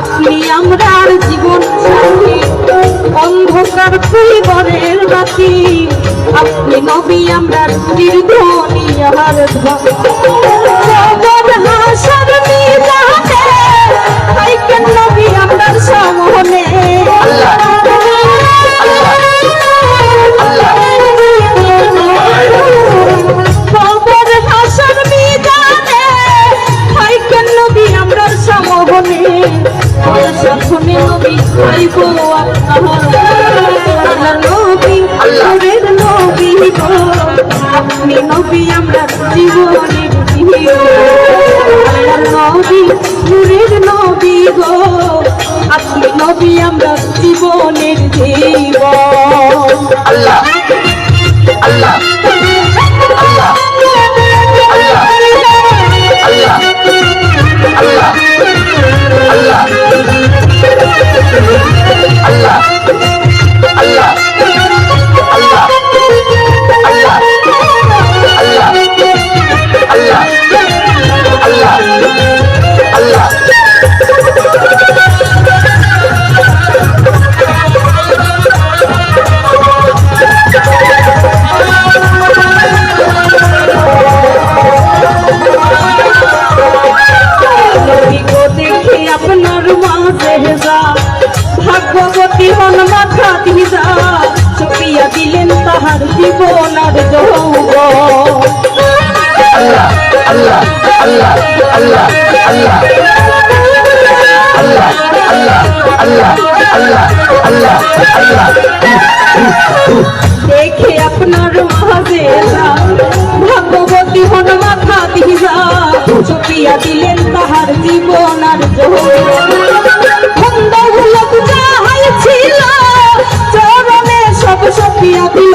আপনি আমরার জীবন সাথী অন্ধকার পরিবারের বাতি আপনি নবী আমরার নির্ধনী আমার Allah. দেখে আপনার মহাজেলা ভাগ্যবতী হন মাথা দিহা চুপিয়া দিলেন তাহার জীবন আর চরণে সব সপিয়া দিল।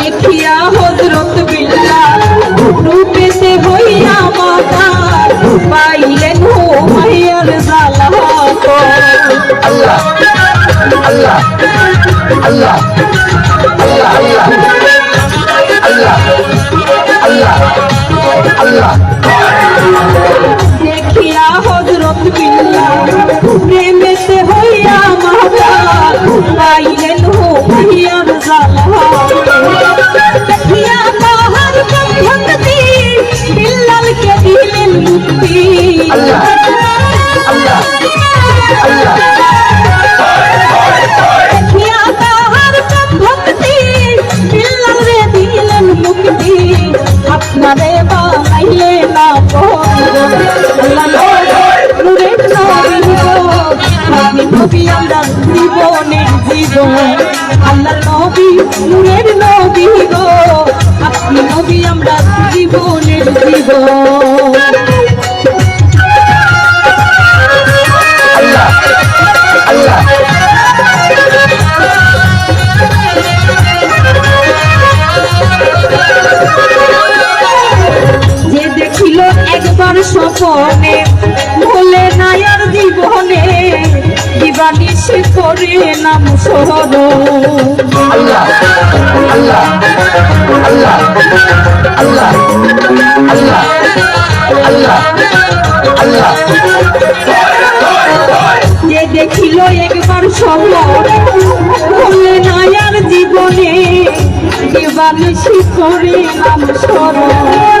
দেখিয়া হজরত বিল্লা রূপেতে হইয়া মাতা পাইলেন হো মাইয়ার জালা আল্লাহ। আল্লাহ। আল্লাহ। আল্লাহ। আল্লাহ। আল্লাহ। আল্লাহ। আল্লাহ। ya hodrop bin নবী, আমরা জীবনের জীবন আল্লাহ নবী, নূরের নবী গো। আপনি নবী, আমরা জীবনের জীবন আল্লাহ আল্লাহ। দিবানিস করে নাম সহর আল্লাহ আল্লাহ আল্লাহ আল্লাহ আল্লাহ আল্লাহ আল্লাহ। যে দেখিল একবার স্বপনে ভোলে নায়ার জীবনে দিবানিস করে নাম সহর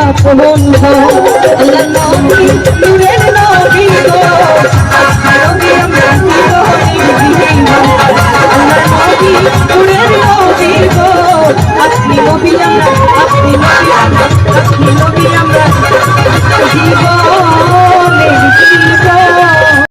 আপন আল্লাহ নবী নূরের নবী গো।